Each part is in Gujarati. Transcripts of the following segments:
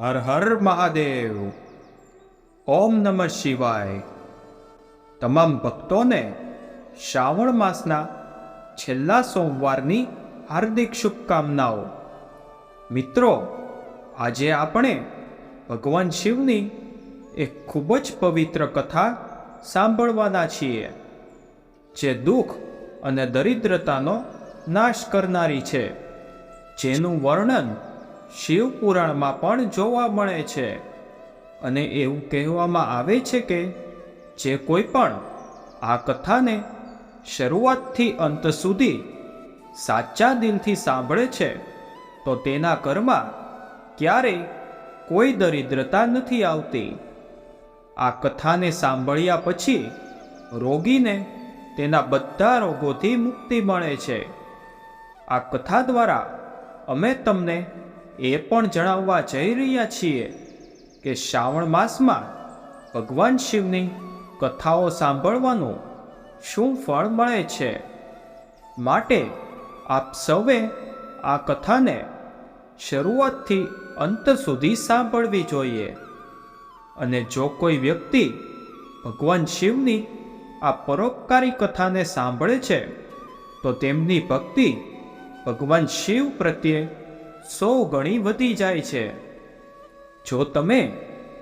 હર હર મહાદેવ. ઓમ નમઃ શિવાય. તમામ ભક્તોને શ્રાવણ માસના છેલ્લા સોમવારની હાર્દિક શુભકામનાઓ. મિત્રો, આજે આપણે ભગવાન શિવની એક ખૂબ જ પવિત્ર કથા સાંભળવાના છીએ, જે દુઃખ અને દરિદ્રતાનો નાશ કરનારી છે. જેનું વર્ણન શિવ પુરાણમાં પણ જોવા મળે છે. અને એવું કહેવામાં આવે છે કે, જે કોઈ પણ આ કથાને શરૂઆતથી અંત સુધી સાચા દિલથી સાંભળે છે, તો તેના ઘરમાં ક્યારેય કોઈ દરિદ્રતા નથી આવતી. આ કથાને સાંભળ્યા પછી રોગીને તેના બધા રોગોથી મુક્તિ મળે છે. આ કથા દ્વારા અમે તમને એ પણ જણાવવા જઈ રહ્યા છીએ કે શ્રાવણ માસમાં ભગવાન શિવની કથાઓ સાંભળવાનું શું ફળ મળે છે? માટે આપ સૌએ આ કથાને શરૂઆતથી અંત સુધી સાંભળવી જોઈએ. અને જો કોઈ વ્યક્તિ ભગવાન શિવની આ પરોપકારી કથાને સાંભળે છે, તો તેમની ભક્તિ ભગવાન શિવ પ્રત્યે સો ગણી વધી જાય છે. જો તમે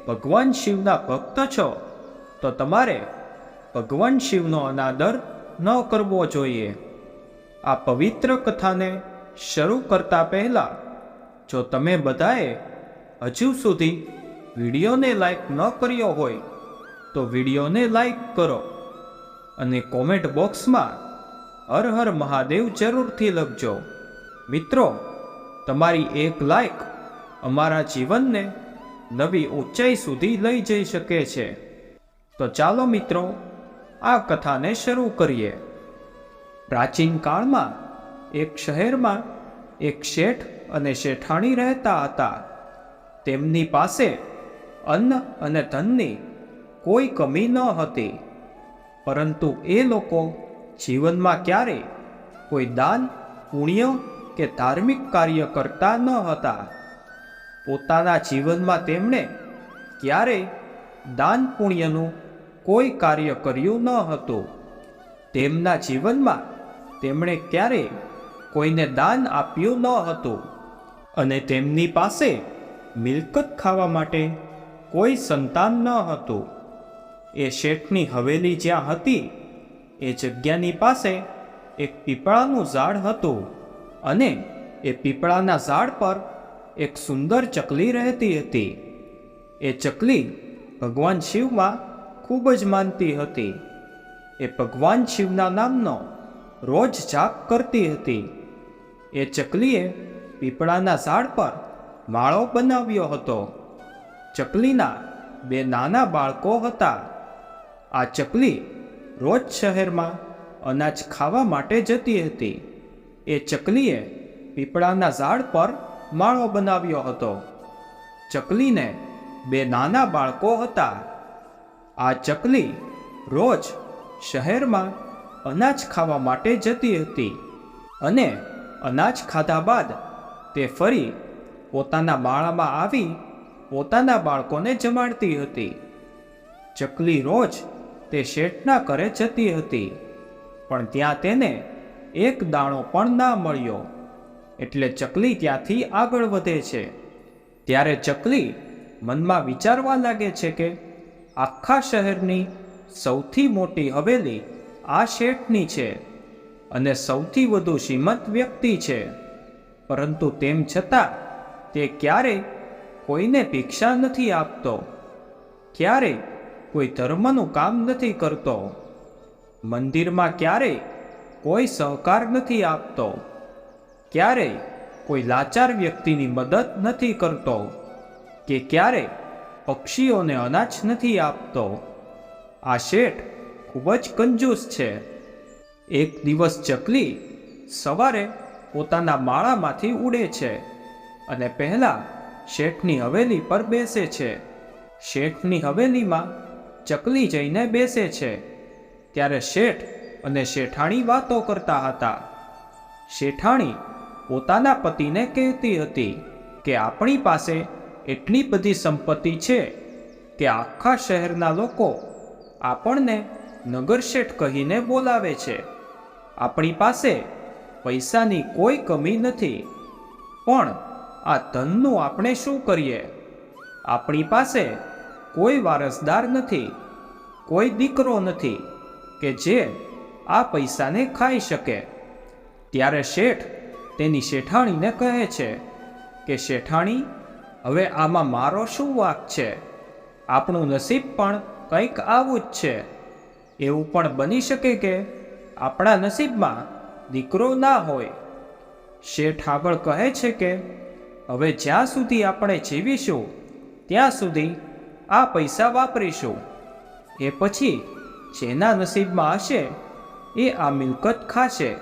ભગવાન શિવના ભક્ત છો, તો તમારે ભગવાન શિવનો અનાદર ન કરવો જોઈએ. આ પવિત્ર કથાને શરૂ કરતા પહેલા, જો તમે બધાએ હજુ સુધી વિડીયોને લાઈક ન કર્યો હોય, તો વિડીયોને લાઈક કરો અને કોમેન્ટ બોક્સમાં હર હર મહાદેવ જરૂરથી લખજો. મિત્રો તમારી એક લાયક અમારા જીવનને નવી ઊંચાઈ સુધી લઈ જઈ શકે છે. તો ચાલો મિત્રો, આ કથાને શરૂ કરીએ. પ્રાચીન કાળમાં એક શહેરમાં એક શેઠ અને શેઠાણી રહેતા હતા. તેમની પાસે અન્ન અને ધનની કોઈ કમી ન હતી. પરંતુ એ લોકો જીવનમાં ક્યારેય કોઈ દાન, પુણ્ય કે ધાર્મિક કાર્ય કરતા ન હતા. પોતાના જીવનમાં તેમણે ક્યારેય દાન પુણ્યનું કોઈ કાર્ય કર્યું ન હતું. તેમના જીવનમાં તેમણે ક્યારેય કોઈને દાન આપ્યું ન હતું. અને તેમની પાસે મિલકત ખાવા માટે કોઈ સંતાન ન હતું. એ શેઠની હવેલી જ્યાં હતી, એ જગ્યાની પાસે એક પીપળાનું ઝાડ હતું. અને એ પીપળાના ઝાડ પર એક સુંદર ચકલી રહેતી હતી. એ ચકલી ભગવાન શિવમાં ખૂબ જ માનતી હતી. એ ભગવાન શિવના નામનો રોજ જાપ કરતી હતી. એ ચકલીએ પીપળાના ઝાડ પર માળો બનાવ્યો હતો. ચકલીના બે નાના બાળકો હતા. આ ચકલી રોજ શહેરમાં અનાજ ખાવા માટે જતી હતી. એ ચકલીએ પીપળાના ઝાડ પર માળો બનાવ્યો હતો. ચકલીને બે નાના બાળકો હતા. આ ચકલી રોજ શહેરમાં અનાજ ખાવા માટે જતી હતી અને અનાજ ખાધા બાદ તે ફરી પોતાના માળામાં આવી પોતાના બાળકોને જમાડતી હતી. ચકલી રોજ તે શેઠના ઘરે જતી હતી, પણ ત્યાં તેને એક દાણો પણ ના મળ્યો. એટલે ચકલી ત્યાંથી આગળ વધે છે. ત્યારે ચકલી મનમાં વિચારવા લાગે છે કે આખા શહેરની સૌથી મોટી હવેલી આ શેઠની છે અને સૌથી વધુ શ્રીમંત વ્યક્તિ છે. પરંતુ તેમ છતાં તે ક્યારેય કોઈને ભિક્ષા નથી આપતો. ક્યારે કોઈ ધર્મનું કામ નથી કરતો. મંદિરમાં ક્યારેય કોઈ સહકાર નથી આપતો. ક્યારેય કોઈ લાચાર વ્યક્તિની મદદ નથી કરતો કે ક્યારેય પક્ષીઓને અનાજ નથી આપતો. આ શેઠ ખૂબ જ કંજૂસ છે. એક દિવસ ચકલી સવારે પોતાના માળામાંથી ઉડે છે અને પહેલાં શેઠની હવેલી પર બેસે છે. શેઠની હવેલીમાં ચકલી જઈને બેસે છે. ત્યારે શેઠ અને શેઠાણી વાતો કરતા હતા. શેઠાણી પોતાના પતિને કહેતી હતી કે આપણી પાસે એટલી બધી સંપત્તિ છે કે આખા શહેરના લોકો આપણને નગરશેઠ કહીને બોલાવે છે. આપણી પાસે પૈસાની કોઈ કમી નથી. પણ આ ધનનું આપણે શું કરીએ? આપણી પાસે કોઈ વારસદાર નથી, કોઈ દીકરો નથી કે જે આ પૈસાને ખાઈ શકે. ત્યારે શેઠ તેની શેઠાણીને કહે છે કે, શેઠાણી, હવે આમાં મારો શું વાક છે? આપણું નસીબ પણ કંઈક આવું જ છે. એવું પણ બની શકે કે આપણા નસીબમાં દીકરો ના હોય. શેઠ આગળ કહે છે કે, હવે જ્યાં સુધી આપણે જીવીશું, ત્યાં સુધી આ પૈસા વાપરીશું. એ પછી જેના નસીબમાં હશે એ આ મિલકત ખાશે.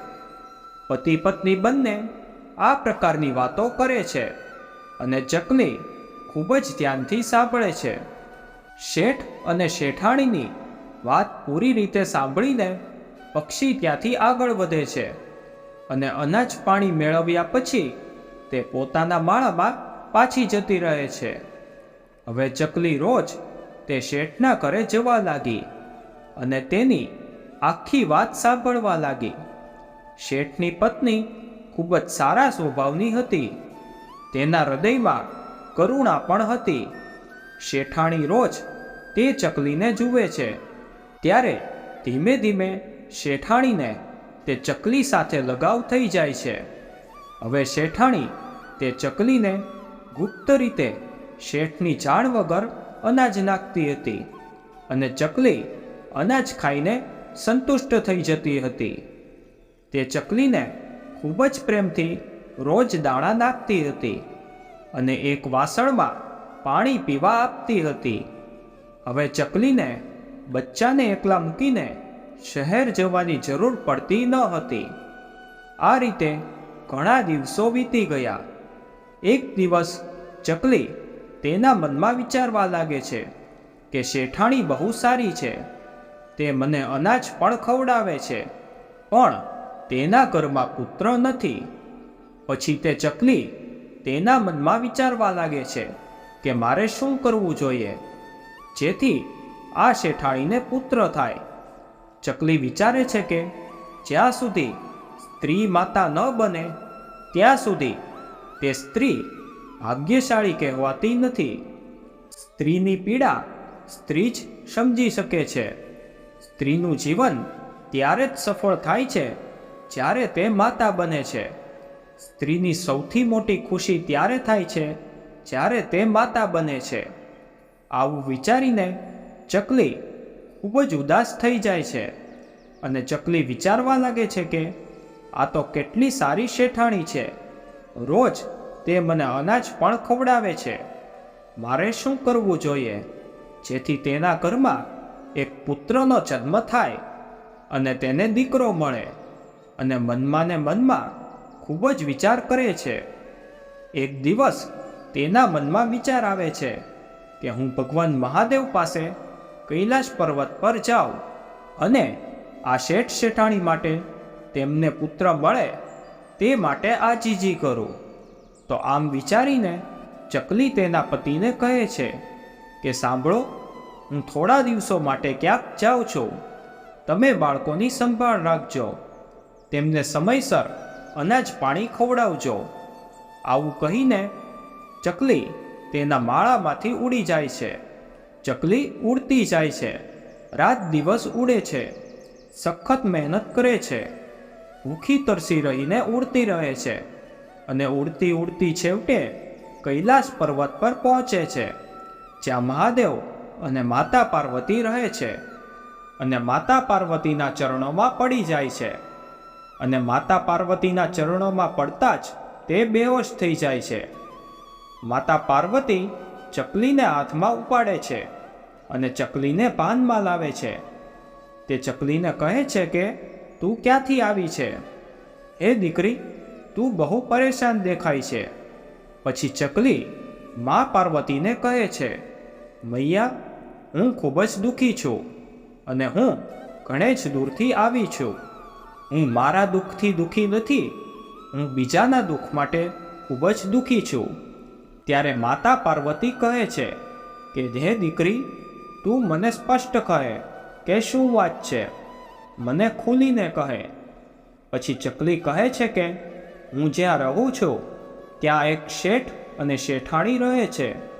પતિ પત્ની બંને આ પ્રકારની વાતો કરે છે અને ચકલી ખૂબ જ ધ્યાનથી સાંભળે છે. શેઠ અને શેઠાણીની વાત પૂરી રીતે સાંભળીને પક્ષી ત્યાંથી આગળ વધે છે અને અનાજ પાણી મેળવ્યા પછી તે પોતાના માળામાં પાછી જતી રહે છે. હવે ચકલી રોજ તે શેઠના ઘરે જવા લાગી અને તેની આખી વાત સાંભળવા લાગી. શેઠની પત્ની ખૂબ જ સારા સ્વભાવની હતી. તેના હૃદયમાં કરુણા પણ હતી. શેઠાણી રોજ તે ચકલીને જુએ છે. ત્યારે ધીમે ધીમે શેઠાણીને તે ચકલી સાથે લગાવ થઈ જાય છે. હવે શેઠાણી તે ચકલીને ગુપ્ત રીતે શેઠની જાણ વગર અનાજ નાખતી હતી અને ચકલી અનાજ ખાઈને સંતુષ્ટ થઈ જતી હતી. તે ચકલીને ખૂબ જ પ્રેમથી રોજ દાણા નાખતી હતી અને એક વાસણમાં પાણી પીવા આપતી હતી. હવે ચકલીને બચ્ચાને એકલા મૂકીને શહેર જવાની જરૂર પડતી ન હતી. આ રીતે ઘણા દિવસો વીતી ગયા. એક દિવસ ચકલી તેના મનમાં વિચારવા લાગે છે કે શેઠાણી બહુ સારી છે. તે મને અનાજ પણ ખવડાવે છે, પણ તેના ઘરમાં પુત્ર નથી. પછી તે ચકલી તેના મનમાં વિચારવા લાગે છે કે મારે શું કરવું જોઈએ? જેથી આ શેઠાણીને પુત્ર થાય. ચકલી વિચારે છે કે જ્યાં સુધી સ્ત્રી માતા ન બને, ત્યાં સુધી તે સ્ત્રી ભાગ્યશાળી કહેવાતી નથી. સ્ત્રીની પીડા સ્ત્રી જ સમજી શકે છે. સ્ત્રીનું જીવન ત્યારે જ સફળ થાય છે, જ્યારે તે માતા બને છે. સ્ત્રીની સૌથી મોટી ખુશી ત્યારે થાય છે, જ્યારે તે માતા બને છે. આવું વિચારીને ચકલી ખૂબ જ ઉદાસ થઈ જાય છે અને ચકલી વિચારવા લાગે છે કે, આ તો કેટલી સારી શેઠાણી છે. રોજ તે મને અનાજ પણ ખવડાવે છે. મારે શું કરવું જોઈએ? જેથી તેના ઘરમાં એક પુત્રનો જન્મ થાય અને તેને દીકરો મળે અને મનમાં ને મનમાં ખૂબ જ વિચાર કરે છે. એક દિવસ તેના મનમાં વિચાર આવે છે કે હું ભગવાન મહાદેવ પાસે કૈલાશ પર્વત પર જાઉં અને આ શેઠ શેઠાણી માટે તેમને પુત્ર મળે તે માટે આજીજી કરું. તો આમ વિચારીને ચકલી તેના પતિને કહે છે કે સાંભળો હું થોડા દિવસો માટે ક્યાંક જાઉં છું. તમે બાળકોની સંભાળ રાખજો. તેમને સમયસર અનાજ પાણી ખવડાવજો. આવું કહીને ચકલી તેના માળામાંથી ઉડી જાય છે. ચકલી ઉડતી જાય છે. રાત દિવસ ઉડે છે. સખત મહેનત કરે છે. ભૂખી તરસી રહીને ઉડતી રહે છે અને ઉડતી ઉડતી છેવટે કૈલાસ પર્વત પર પહોંચે છે. જ્યાં મહાદેવ અને માતા પાર્વતી રહે છે. અને માતા પાર્વતીના ચરણોમાં પડી જાય છે. અને માતા પાર્વતીના ચરણોમાં પડતા જ તે બેહોશ થઈ જાય છે. માતા પાર્વતી ચકલીને હાથમાં ઉપાડે છે અને ચકલીને પાનમાં લાવે છે. તે ચકલીને કહે છે કે, તું ક્યાંથી આવી છે? હે દીકરી, તું બહુ પરેશાન દેખાય છે. પછી ચકલી મા પાર્વતીને કહે છે મૈયા, હું ખૂબ જ દુઃખી છું અને હું ઘણે જ દૂરથી આવી છું. હું મારા દુઃખથી દુઃખી નથી, હું બીજાના દુઃખ માટે ખૂબ જ દુઃખી છું. ત્યારે માતા પાર્વતી કહે છે કે, હે દીકરી, તું મને સ્પષ્ટ કહે કે શું વાત છે? મને ખુલીને કહે. પછી ચકલી કહે છે કે, હું જ્યાં રહું છું, ત્યાં એક શેઠ અને શેઠાણી રહે છે.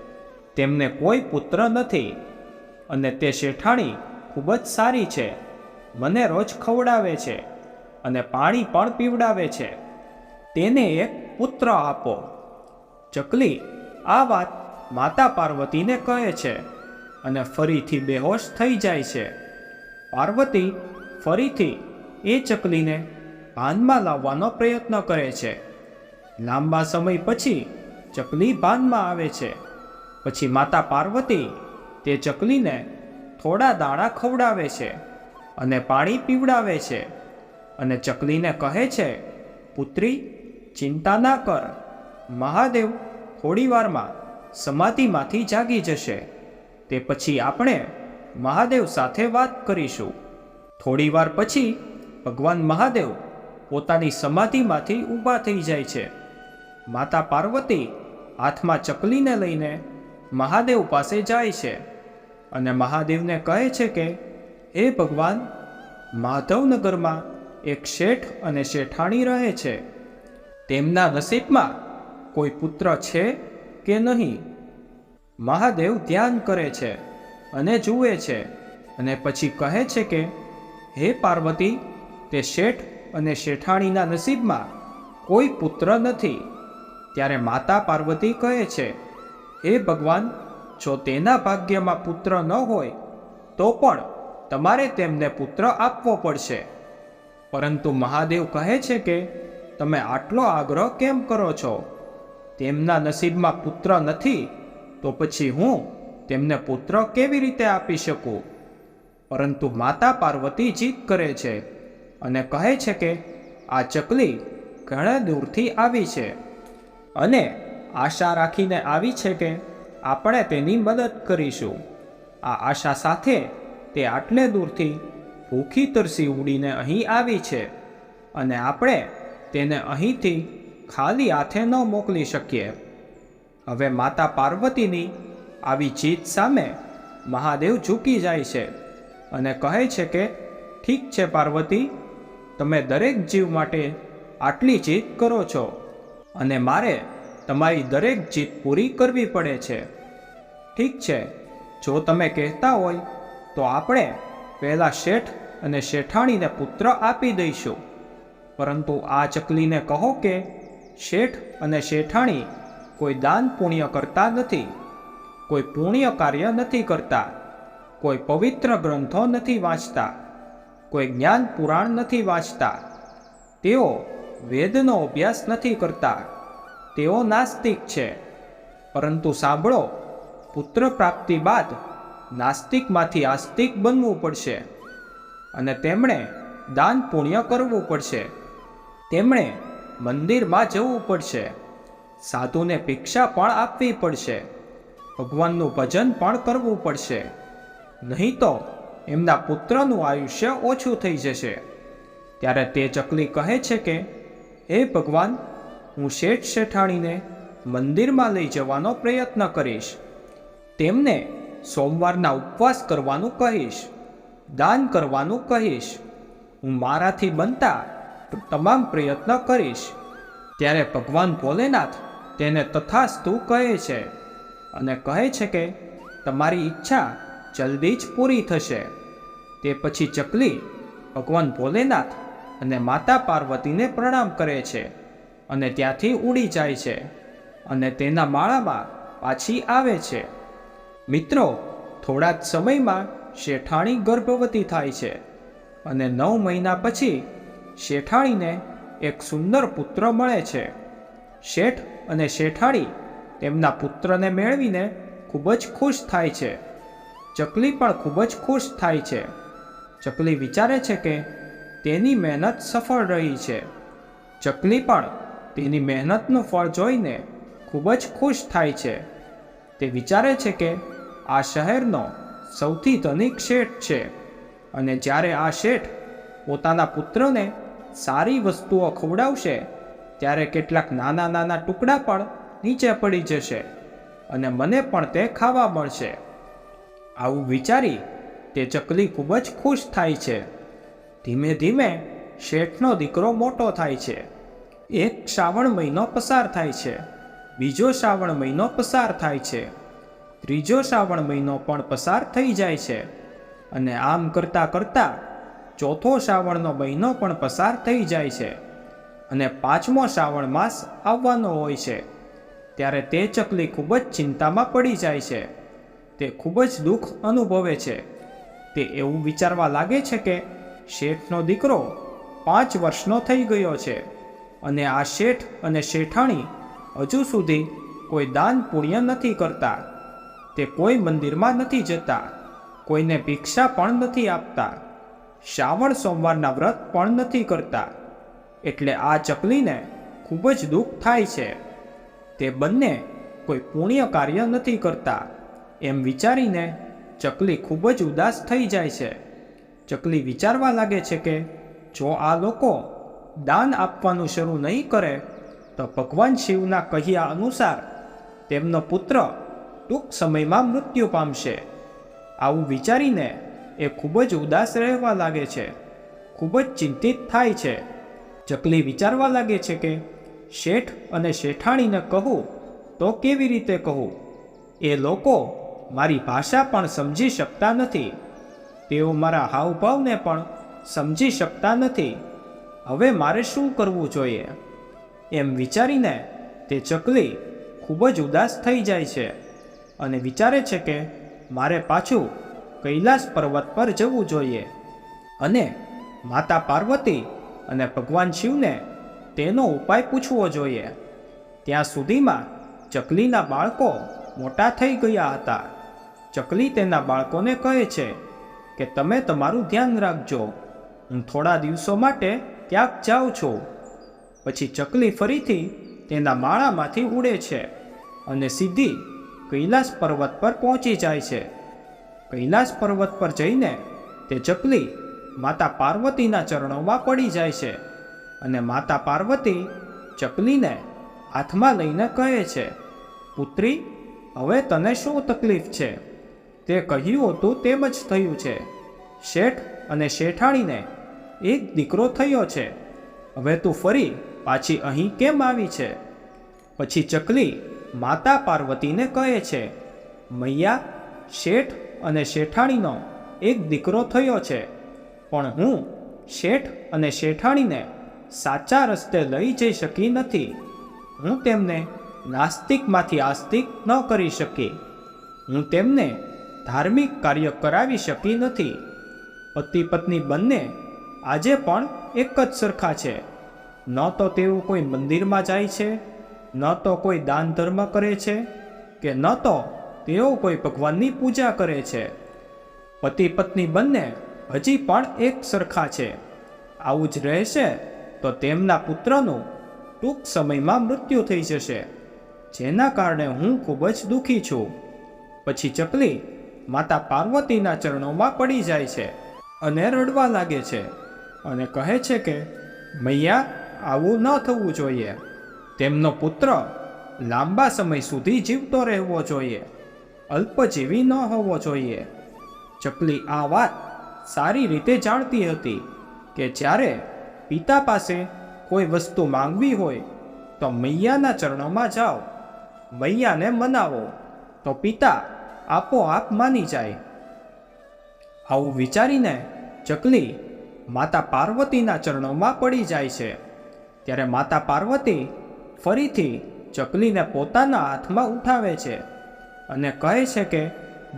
તેમને કોઈ પુત્ર નથી અને તે શેઠાણી ખૂબ જ સારી છે, મને રોજ ખવડાવે છે અને પાણી પણ પીવડાવે છે. તેને એક પુત્ર આપો. ચકલી આ વાત માતા પાર્વતીને કહે છે અને ફરીથી બેહોશ થઈ જાય છે. પાર્વતી ફરીથી એ ચકલીને ભાનમાં લાવવાનો પ્રયત્ન કરે છે. લાંબા સમય પછી ચકલી ભાનમાં આવે છે. પછી માતા પાર્વતી તે ચકલીને થોડા દાણા ખવડાવે છે અને પાણી પીવડાવે છે અને ચકલીને કહે છે, પુત્રી, ચિંતા ના કર. મહાદેવ થોડીવારમાં સમાધિમાંથી જાગી જશે. તે પછી આપણે મહાદેવ સાથે વાત કરીશું. થોડીવાર પછી ભગવાન મહાદેવ પોતાની સમાધિમાંથી ઊભા થઈ જાય છે. માતા પાર્વતી હાથમાં ચકલીને લઈને મહાદેવ પાસે જાય છે અને મહાદેવને કહે છે કે, હે ભગવાન, માધવનગરમાં એક શેઠ અને શેઠાણી રહે છે. તેમના નસીબમાં કોઈ પુત્ર છે કે નહીં? મહાદેવ ધ્યાન કરે છે અને જુએ છે અને પછી કહે છે કે, હે પાર્વતી, તે શેઠ અને શેઠાણીના નસીબમાં કોઈ પુત્ર નથી. ત્યારે માતા પાર્વતી કહે છે હે ભગવાન, જો તેના ભાગ્યમાં પુત્ર ન હોય, તો પણ તમારે તેમને પુત્ર આપવો પડશે. પરંતુ મહાદેવ કહે છે કે, તમે આટલો આગ્રહ કેમ કરો છો? તેમના નસીબમાં પુત્ર નથી, તો પછી હું તેમને પુત્ર કેવી રીતે આપી શકું? પરંતુ માતા પાર્વતી જીત કરે છે અને કહે છે કે, આ ચકલી ઘણા દૂરથી આવી છે. અને આશા રાખીને આવી છે કે આપણે તેની મદદ કરીશું. આ આશા સાથે તે આટલે દૂરથી ભૂખી તરસી ઉડીને અહીં આવી છે અને આપણે તેને અહીંથી ખાલી હાથે ન મોકલી શકીએ. હવે માતા પાર્વતીની આવી જીત સામે મહાદેવ ઝૂકી જાય છે અને કહે છે કે, ઠીક છે પાર્વતી, તમે દરેક જીવ માટે આટલી જીત કરો છો અને મારે તમારી દરેક જીત પૂરી કરવી પડે છે. ઠીક છે, જો તમે કહેતા હોય, તો આપણે પહેલાં શેઠ અને શેઠાણીને પુત્ર આપી દઈશું. પરંતુ આ ચકલીને કહો કે, શેઠ અને શેઠાણી કોઈ દાન પુણ્ય કરતા નથી, કોઈ પુણ્ય કાર્ય નથી કરતા, કોઈ પવિત્ર ગ્રંથો નથી વાંચતા, કોઈ જ્ઞાન પુરાણ નથી વાંચતા, તેઓ વેદનો અભ્યાસ નથી કરતા. તેઓ નાસ્તિક છે. પરંતુ સાંભળો, પુત્ર પ્રાપ્તિ બાદ નાસ્તિકમાંથી આસ્તિક બનવું પડશે અને તેમણે દાન પુણ્ય કરવું પડશે. તેમણે મંદિરમાં જવું પડશે. સાધુને ભિક્ષા પણ આપવી પડશે. ભગવાનનું ભજન પણ કરવું પડશે. નહીં તો એમના પુત્રનું આયુષ્ય ઓછું થઈ જશે. ત્યારે તે ચકલી કહે છે કે, હે ભગવાન હું શેઠ શેઠાણીને મંદિરમાં લઈ જવાનો પ્રયત્ન કરીશ. તેમને સોમવારના ઉપવાસ કરવાનું કહીશ, દાન કરવાનું કહીશ. હું મારાથી બનતા તમામ પ્રયત્ન કરીશ. ત્યારે ભગવાન ભોલેનાથ તેને તથાસ્તુ કહે છે અને કહે છે કે, તમારી ઈચ્છા જલ્દી જ પૂરી થશે. તે પછી ચકલી ભગવાન ભોલેનાથ અને માતા પાર્વતીને પ્રણામ કરે છે. અને ત્યાંથી ઉડી જાય છે અને તેના માળામાં પાછી આવે છે. મિત્રો થોડા જ સમયમાં શેઠાણી ગર્ભવતી થાય છે અને નવ મહિના પછી શેઠાણીને એક સુંદર પુત્ર મળે છે. શેઠ અને શેઠાણી તેમના પુત્રને મેળવીને ખૂબ જ ખુશ થાય છે. ચકલી પણ ખૂબ જ ખુશ થાય છે. ચકલી વિચારે છે કે તેની મહેનત સફળ રહી છે. ચકલી પણ તેની મહેનતનું ફળ જોઈને ખૂબ જ ખુશ થાય છે. તે વિચારે છે કે આ શહેરનો સૌથી ધનિક શેઠ છે અને જ્યારે આ શેઠ પોતાના પુત્રને સારી વસ્તુઓ ખવડાવશે, ત્યારે કેટલાક નાના નાના ટુકડા પણ નીચે પડી જશે અને મને પણ તે ખાવા મળશે. આવું વિચારી તે ચકલી ખૂબ જ ખુશ થાય છે. ધીમે ધીમે શેઠનો દીકરો મોટો થાય છે. એક શ્રાવણ મહિનો પસાર થાય છે. બીજો શ્રાવણ મહિનો પસાર થાય છે. ત્રીજો શ્રાવણ મહિનો પણ પસાર થઈ જાય છે. અને આમ કરતાં કરતાં ચોથો શ્રાવણનો મહિનો પણ પસાર થઈ જાય છે. અને પાંચમો શ્રાવણ માસ આવવાનો હોય છે. ત્યારે તે ચકલી ખૂબ જ ચિંતામાં પડી જાય છે. તે ખૂબ જ દુઃખ અનુભવે છે. તે એવું વિચારવા લાગે છે કે શેઠનો દીકરો પાંચ વર્ષનો થઈ ગયો છે. અને આ શેઠ અને શેઠાણી હજુ સુધી કોઈ દાન પુણ્ય નથી કરતા. તે કોઈ મંદિરમાં નથી જતા, કોઈને ભિક્ષા પણ નથી આપતા, શ્રાવણ સોમવારના વ્રત પણ નથી કરતા. એટલે આ ચકલીને ખૂબ જ દુઃખ થાય છે. તે બંને કોઈ પુણ્ય કાર્ય નથી કરતા. એમ વિચારીને ચકલી ખૂબ જ ઉદાસ થઈ જાય છે. ચકલી વિચારવા લાગે છે કે જો આ લોકો દાન આપવાનું શરૂ નહીં કરે, તો ભગવાન શિવના કહ્યા અનુસાર તેમનો પુત્ર ટૂંક સમયમાં મૃત્યુ પામશે. આવું વિચારીને એ ખૂબ જ ઉદાસ રહેવા લાગે છે, ખૂબ જ ચિંતિત થાય છે. ચકલી વિચારવા લાગે છે કે શેઠ અને શેઠાણીને કહું તો કેવી રીતે કહું? એ લોકો મારી ભાષા પણ સમજી શકતા નથી. તેઓ મારા હાવભાવને પણ સમજી શકતા નથી. હવે મારે શું કરવું જોઈએ? એમ વિચારીને તે ચકલી ખૂબ જ ઉદાસ થઈ જાય છે અને વિચારે છે કે મારે પાછું કૈલાસ પર્વત પર જવું જોઈએ અને માતા પાર્વતી અને ભગવાન શિવને તેનો ઉપાય પૂછવો જોઈએ. ત્યાં સુધીમાં ચકલીના બાળકો મોટા થઈ ગયા હતા. ચકલી તેના બાળકોને કહે છે કે તમે તમારું ધ્યાન રાખજો. હું થોડા દિવસો માટે ક્યાંક જાઓ છો. પછી ચકલી ફરીથી તેના માળામાંથી ઉડે છે અને સીધી કૈલાસ પર્વત પર પહોંચી જાય છે. કૈલાસ પર્વત પર જઈને તે ચકલી માતા પાર્વતીના ચરણોમાં પડી જાય છે અને માતા પાર્વતી ચકલીને હાથમાં લઈને કહે છે, પુત્રી, હવે તને શું તકલીફ છે? તે કહ્યું હતું તેમ જ થયું છે. શેઠ અને શેઠાણીને એક દીકરો થયો છે. હવે તું ફરી પાછી અહીં કેમ આવી છે? પછી ચકલી માતા પાર્વતીને કહે છે, મૈયા, શેઠ અને શેઠાણીનો એક દીકરો થયો છે. પણ હું શેઠ અને શેઠાણીને સાચા રસ્તે લઈ જઈ શકી નથી. હું તેમને નાસ્તિકમાંથી આસ્તિક ન કરી શકી. હું તેમને ધાર્મિક કાર્ય કરાવી શકી નથી. પતિ પત્ની બંને આજે પણ એક જ સરખા છે. ન તો તેઓ કોઈ મંદિરમાં જાય છે, ન તો કોઈ દાન ધર્મ કરે છે, કે ન તો તેઓ કોઈ ભગવાનની પૂજા કરે છે. પતિ પત્ની બંને હજી પણ એક સરખા છે. આવું જ રહેશે તો તેમના પુત્રનું ટૂંક સમયમાં મૃત્યુ થઈ જશે, જેના કારણે હું ખૂબ જ દુઃખી છું. પછી ચકલી માતા પાર્વતીના ચરણોમાં પડી જાય છે અને રડવા લાગે છે. અને કહે છે કે, મૈયા, આવું ન થવું જોઈએ. તેમનો પુત્ર લાંબા સમય સુધી જીવતો રહેવો જોઈએ. અલ્પજીવી ન હોવો જોઈએ. ચકલી આ વાત સારી રીતે જાણતી હતી કે જ્યારે પિતા પાસે કોઈ વસ્તુ માંગવી હોય, તો મૈયાના ચરણોમાં જાઓ, મૈયાને મનાવો, તો પિતા આપોઆપ માની જાય. આવું વિચારીને ચકલી માતા પાર્વતીના ચરણોમાં પડી જાય છે. ત્યારે માતા પાર્વતી ફરીથી ચકલીને પોતાના હાથમાં ઉઠાવે છે અને કહે છે કે,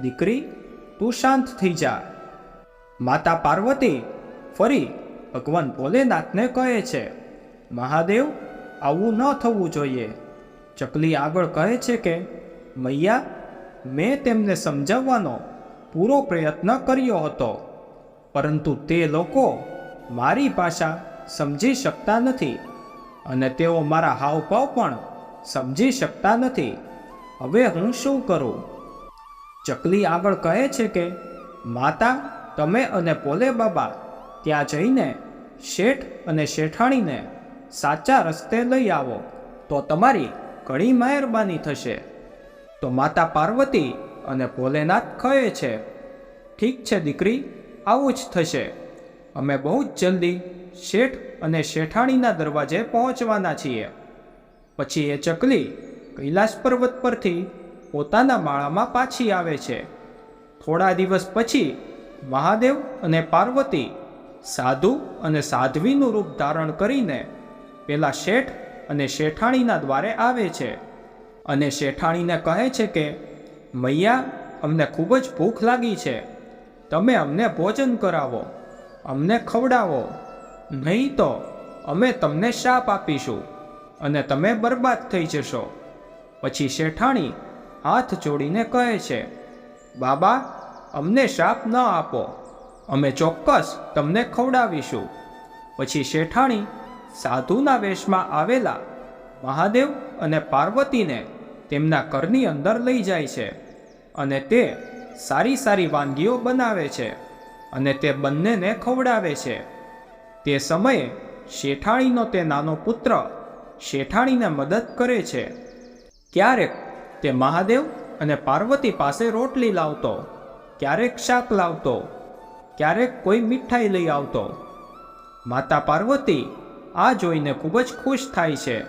દીકરી, તું શાંત થઈ જા. માતા પાર્વતી ફરી ભગવાન ભોલેનાથને કહે છે, મહાદેવ, આવું ન થવું જોઈએ. ચકલી આગળ કહે છે કે, મૈયા, મેં તેમને સમજાવવાનો પૂરો પ્રયત્ન કર્યો હતો. પરંતુ તે લોકો મારી ભાષા સમજી શકતા નથી અને તેઓ મારા હાવભાવ પણ સમજી શકતા નથી. હવે હું શું કરું? ચકલી આગળ કહે છે કે, માતા, તમે અને પોલે બાબા ત્યાં જઈને શેઠ અને શેઠાણીને સાચા રસ્તે લઈ આવો, તો તમારી ઘણી મહેરબાની થશે. તો માતા પાર્વતી અને ભોલેનાથ કહે છે, ઠીક છે દીકરી આવું જ થશે. અમે બહુ જ જલ્દી શેઠ અને શેઠાણીના દરવાજે પહોંચવાના છીએ. પછી એ ચકલી કૈલાસ પર્વત પરથી પોતાના માળામાં પાછી આવે છે. થોડા દિવસ પછી મહાદેવ અને પાર્વતી સાધુ અને સાધ્વીનું રૂપ ધારણ કરીને પેલા શેઠ અને શેઠાણીના દ્વારે આવે છે. અને શેઠાણીને કહે છે કે, મૈયા, અમને ખૂબ જ ભૂખ લાગી છે. તમે અમને ભોજન કરાવો, અમને ખવડાવો, નહીં તો અમે તમને શાપ આપીશું અને તમે બરબાદ થઈ જશો. પછી શેઠાણી હાથ જોડીને કહે છે, બાબા, અમને શાપ ન આપો, અમે ચોક્કસ તમને ખવડાવીશું. પછી શેઠાણી સાધુના વેશમાં આવેલા મહાદેવ અને પાર્વતીને તેમના ઘરની અંદર લઈ જાય છે અને તે સારી સારી વાનગીઓ બનાવે છે અને તે બંનેને ખવડાવે છે. તે સમયે શેઠાણીનો તે નાનો પુત્ર શેઠાણીને મદદ કરે છે. ક્યારેક તે મહાદેવ અને પાર્વતી પાસે રોટલી લાવતો, ક્યારેક શાક લાવતો, ક્યારેક કોઈ મીઠાઈ લઈ આવતો. માતા પાર્વતી આ જોઈને ખૂબ જ ખુશ થાય છે.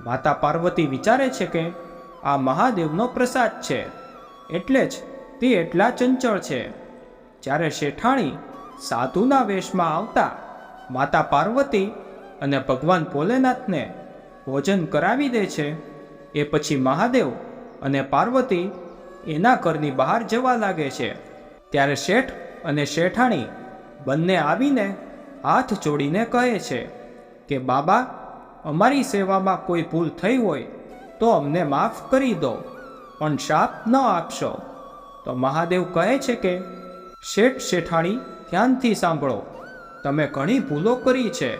માતા પાર્વતી વિચારે છે કે આ મહાદેવનો પ્રસાદ છે. એટલે જ તે એટલા ચંચળ છે. જ્યારે શેઠાણી સાધુના વેશમાં આવતા માતા પાર્વતી અને ભગવાન ભોલેનાથને ભોજન કરાવી દે છે, એ પછી મહાદેવ અને પાર્વતી એના ઘરની બહાર જવા લાગે છે. ત્યારે શેઠ અને શેઠાણી બંને આવીને હાથ જોડીને કહે છે કે, બાબા, અમારી સેવામાં કોઈ ભૂલ થઈ હોય તો અમને માફ કરી દો, પણ શાપ ન આપશો. તો મહાદેવ કહે છે કે, શેઠ શેઠાણી, ધ્યાનથી સાંભળો. તમે ઘણી ભૂલો કરી છે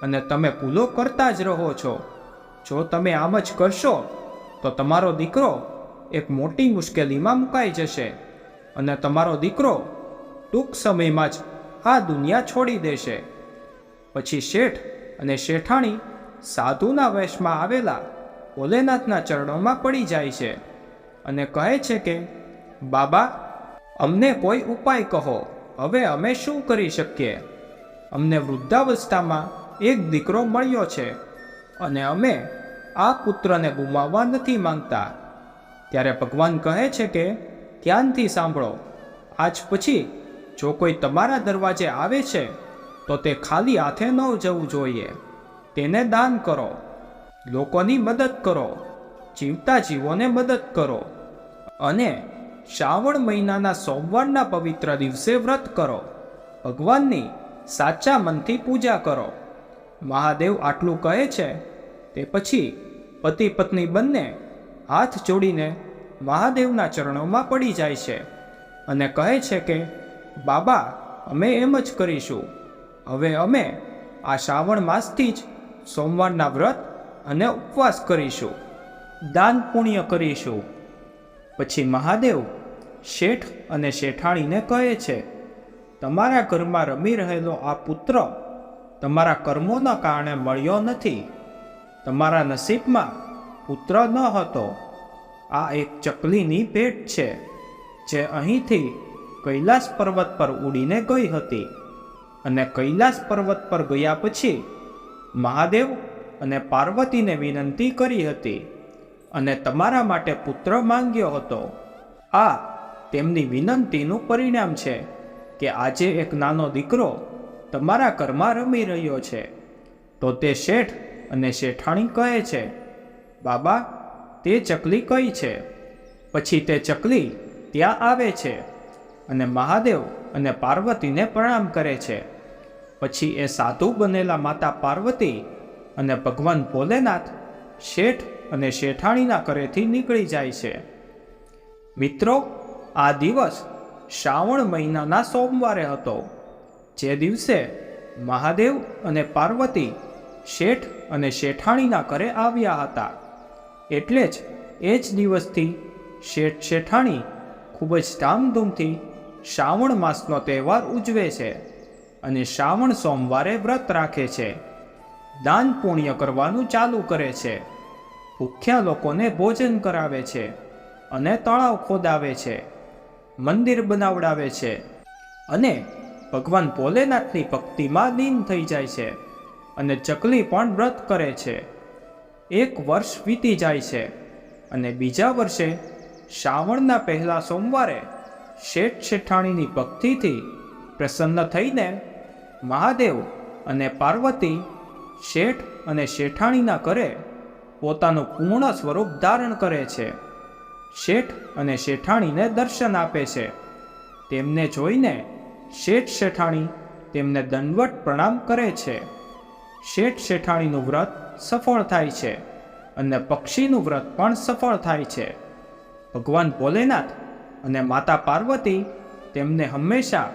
અને તમે ભૂલો કરતા જ રહો છો. જો તમે આમ જ કરશો, તો તમારો દીકરો એક મોટી મુશ્કેલીમાં મુકાઈ જશે અને તમારો દીકરો ટૂંક સમયમાં જ આ દુનિયા છોડી દેશે. પછી શેઠ અને શેઠાણી સાધુના વેશમાં આવેલા ભોલેનાથના ચરણોમાં પડી જાય છે અને કહે છે કે બાબા, અમને કોઈ ઉપાય કહો, હવે અમે શું કરી શકીએ? અમને વૃદ્ધાવસ્થામાં એક દીકરો મળ્યો છે અને અમે આ પુત્રને ગુમાવવા નથી માંગતા. ત્યારે ભગવાન કહે છે કે, ધ્યાનથી સાંભળો. આજ પછી જો કોઈ તમારા દરવાજે આવે છે, તો તે ખાલી હાથે ન જવું જોઈએ. તેને દાન કરો. લોકોની મદદ કરો. જીવતા જીવોને મદદ કરો. અને શ્રાવણ મહિનાના સોમવારના પવિત્ર દિવસે વ્રત કરો. ભગવાનની સાચા મનથી પૂજા કરો. મહાદેવ આટલું કહે છે, તે પછી પતિ પત્ની બંને હાથ જોડીને મહાદેવના ચરણોમાં પડી જાય છે અને કહે છે કે, બાબા, અમે એમ જ કરીશું. હવે અમે આ શ્રાવણ માસથી જ સોમવારના વ્રત અને ઉપવાસ કરીશું. દાન પુણ્ય કરીશું. પછી મહાદેવ શેઠ અને શેઠાણીને કહે છે, તમારા ઘરમાં રમી રહેલો આ પુત્ર તમારા કર્મોના કારણે મળ્યો નથી. તમારા નસીબમાં પુત્ર ન હતો. આ એક ચકલીની ભેટ છે, જે અહીંથી કૈલાસ પર્વત પર ઉડીને ગઈ હતી. અને કૈલાસ પર્વત પર ગયા પછી મહાદેવ અને પાર્વતીને વિનંતી કરી હતી અને તમારા માટે પુત્ર માંગ્યો હતો. આ તેમની વિનંતીનું પરિણામ છે કે આજે એક નાનો દીકરો તમારા ઘરમાં રમી રહ્યો છે. તો તે શેઠ અને શેઠાણી કહે છે, બાબા, તે ચકલી કઈ છે? પછી તે ચકલી ત્યાં આવે છે અને મહાદેવ અને પાર્વતીને પ્રણામ કરે છે. પછી એ સાધુ બનેલા માતા પાર્વતી અને ભગવાન ભોલેનાથ શેઠ અને શેઠાણીના ઘરેથી નીકળી જાય છે. મિત્રો આ દિવસ શ્રાવણ મહિનાના સોમવારે હતો. જે દિવસે મહાદેવ અને પાર્વતી શેઠ અને શેઠાણીના ઘરે આવ્યા હતા. એટલે જ એ જ દિવસથી શેઠ શેઠાણી ખૂબ જ ધામધૂમથી શ્રાવણ માસનો તહેવાર ઉજવે છે અને શ્રાવણ સોમવારે વ્રત રાખે છે. દાન પુણ્ય કરવાનું ચાલુ કરે છે. ભૂખ્યા લોકોને ભોજન કરાવે છે અને તળાવ ખોદાવે છે. મંદિર બનાવડાવે છે અને ભગવાન ભોલેનાથની ભક્તિમાં લીન થઈ જાય છે અને ચકલી પણ વ્રત કરે છે. એક વર્ષ વીતી જાય છે અને બીજા વર્ષે શ્રાવણના પહેલા સોમવારે શેઠ શેઠાણીની ભક્તિથી પ્રસન્ન થઈને મહાદેવ અને પાર્વતી શેઠ અને શેઠાણીના ઘરે પોતાનું પૂર્ણ સ્વરૂપ ધારણ કરે છે. શેઠ અને શેઠાણીને દર્શન આપે છે. તેમને જોઈને શેઠ શેઠાણી તેમને દંડવટ પ્રણામ કરે છે. શેઠ શેઠાણીનું વ્રત સફળ થાય છે અને પક્ષીનું વ્રત પણ સફળ થાય છે. ભગવાન ભોલેનાથ અને માતા પાર્વતી તેમને હંમેશા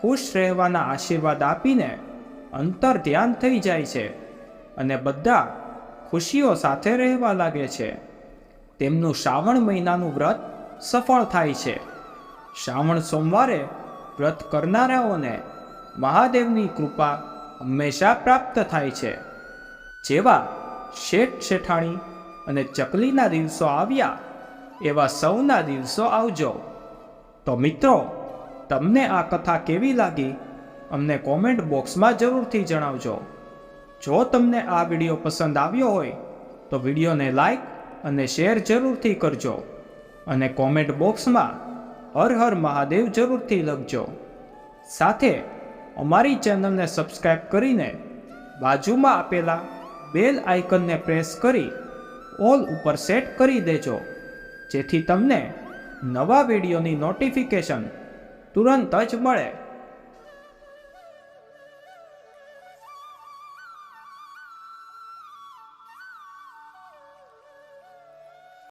ખુશ રહેવાના આશીર્વાદ આપીને અંતર ધ્યાન થઈ જાય છે અને બધા ખુશીઓ સાથે રહેવા લાગે છે. તેમનું શ્રાવણ મહિનાનું વ્રત સફળ થાય છે. શ્રાવણ સોમવારે વ્રત કરનારાઓને મહાદેવની કૃપા હંમેશા પ્રાપ્ત થાય છે. જેવા શેઠ શેઠાણી અને ચકલીના દિવસો આવ્યા, એવા સૌના દિવસો આવજો. તો મિત્રો, તમને આ કથા કેવી લાગી? અમને કોમેન્ટ બોક્સમાં જરૂરથી જણાવજો. જો તમને આ વીડિયો પસંદ આવ્યો હોય, તો વિડીયોને લાઈક અને શેર જરૂરથી કરજો. અને કોમેન્ટ બોક્સમાં હર હર મહાદેવ જરૂરથી લખજો. સાથે અમારી ચેનલને સબસ્ક્રાઈબ કરીને બાજુમાં આપેલા બેલ આઇકનને પ્રેસ કરી ઓલ ઉપર સેટ કરી દેજો. જેથી તમને નવા વિડીયોની નોટિફિકેશન તુરંત જ મળે.